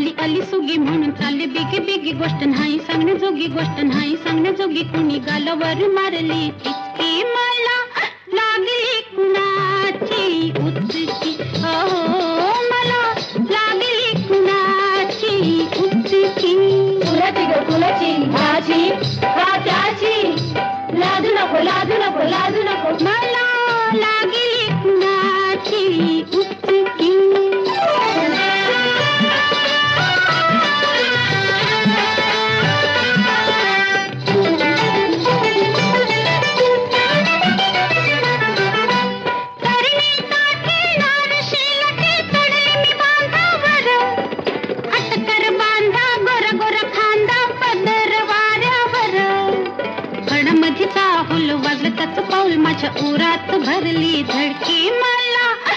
आली आली सुगी म्हणून चालले. बिगी बिगी गोष्ट नाही सांगण्याजोगी गोष्ट नाही. सांगण्याजोगी कुणी गालावर मारली? इतकी मला लागली कुणाची? उचकी हो मला लागली कुणाची? उचकी फुलाची ग, फुलाची. मधी हुल वाजलं त्याचं पाऊल माझ्या उरात भरली धडकी मला.